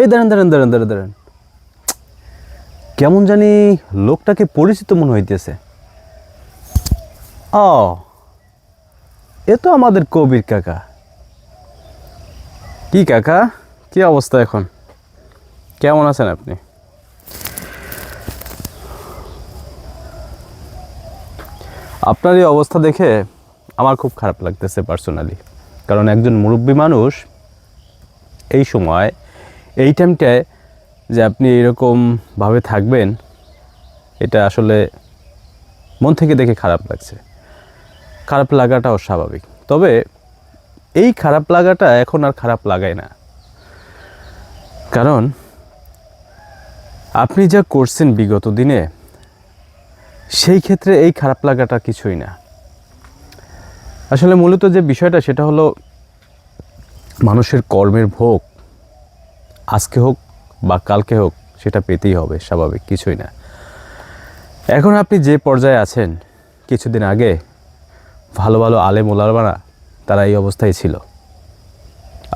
এই দাঁড়ান দাঁড়ান দাঁড়ান দাঁড়ান দাঁড়ান। কেমন জানি লোকটাকে পরিচিত মনে হইতেছে। ও, এ তো আমাদের কবির কাকা। কি কাকা? কি অবস্থা এখন? কেমন আছেন আপনি? আপনার এই অবস্থা দেখে আমার খুব খারাপ লাগতেছে পার্সোনালি কারণ একজন মুরব্বী মানুষ এই সময় এই টাইমটায় যে আপনি এরকমভাবে থাকবেন, এটা আসলে মন থেকে দেখে খারাপ লাগছে। খারাপ লাগাটাও স্বাভাবিক। তবে এই খারাপ লাগাটা এখন আর খারাপ লাগায় না। কারণ আপনি যা করছেন বিগত দিনে, সেই ক্ষেত্রে এই খারাপ লাগাটা কিছুই না। আসলে মূলত যে বিষয়টা, সেটা হলো মানুষের কর্মের ভোগ। আজকে হোক বা কালকে হোক, সেটা পেতেই হবে, স্বাভাবিক, কিছুই না। এখন আপনি যে পর্যায়ে আছেন, কিছুদিন আগে ভালো ভালো আলেম ওলারবানা তারা এই অবস্থায় ছিল।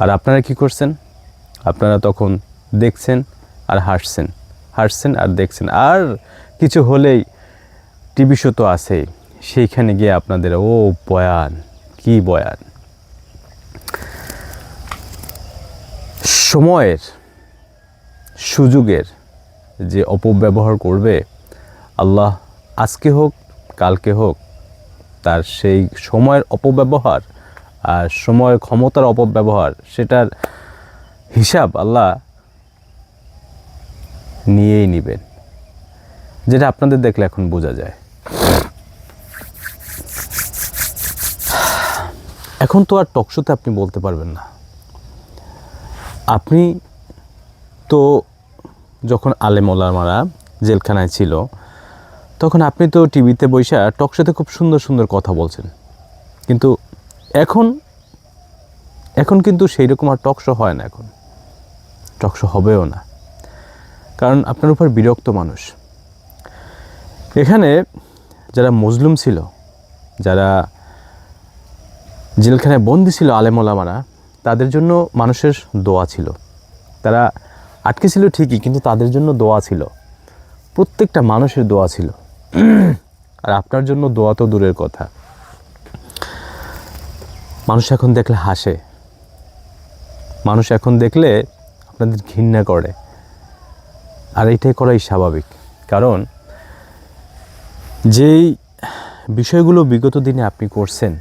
আর আপনারা কি করছেন? আপনারা তখন দেখছেন আর হাসছেন হাসছেন আর দেখছেন। আর কিছু হলেই টিভি শো তো আছেই, সেইখানে গিয়ে আপনাদের, ও বয়ান, কি বয়ান। সময়ের সুযোগের যে অপব্যবহার করবে, আল্লাহ আজকে হোক, কালকে হোক, তার সেই সময়ের অপব্যবহার আর সময়ের ক্ষমতার অপব্যবহার, সেটার হিসাব আল্লাহ নিয়েই নেবেন। যেটা আপনাদের দেখলে এখন বোঝা যায়। এখন তো আর টকশোতে আপনি বলতে পারবেন না। আপনি তো যখন আলেম ওলামারা জেলখানায় ছিল, তখন আপনি তো টিভিতে বৈশা টকশোতে খুব সুন্দর সুন্দর কথা বলছেন। কিন্তু এখন এখন কিন্তু সেই রকম আর টকশো হয় না এখন। টকশো হবেও না। কারণ আপনার উপর বিরক্ত মানুষ। এখানে যারা মজলুম ছিল, যারা জেলখানায় বন্দি ছিল আলেমোলামারা তাদের জন্য মানুষের দোয়া ছিল। তারা আটকে ছিল ঠিকই, কিন্তু তাদের জন্য দোয়া ছিল। প্রত্যেকটা মানুষের দোয়া ছিল। আর আপনার জন্য দোয়া তো দূরের কথা। মানুষ এখন দেখলে হাসে। মানুষ এখন দেখলে আপনাদের ঘৃণা করে। আর এটাই করাই স্বাভাবিক। কারণ যেই বিষয়গুলো বিগত দিনে আপনি করছেন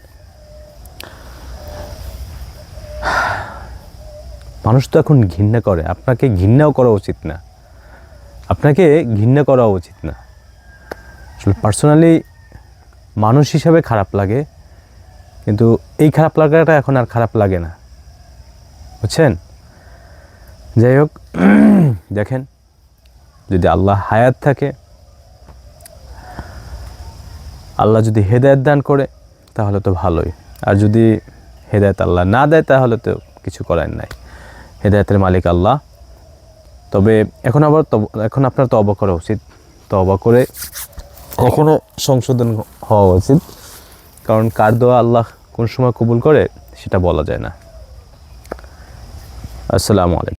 মানুষ তো এখন ঘৃণা করে। আপনাকে ঘৃণাও করা উচিত না। আপনাকে ঘৃণা করা উচিত না। আসলে পার্সোনালি মানুষ হিসাবে খারাপ লাগে, কিন্তু এই খারাপ লাগাটা এখন আর খারাপ লাগে না। বুঝছেন? যাই হোক, দেখেন, যদি আল্লাহ হায়াত থাকে, আল্লাহ যদি হেদায়ত দান করে, তাহলে তো ভালোই। আর যদি হেদায়ত আল্লাহ না দেয়, তাহলে তো কিছু করার নাই। হেদায়তের মালিক আল্লাহ। তবে এখন আবার এখন আপনার তো অবাক করা উচিত। তো অবাক করে কখনও সংশোধন হওয়া উচিত। কারণ কার দোয়া আল্লাহ কোন সময় কবুল করে, সেটা বলা যায় না। আসসালামু আলাইকুম।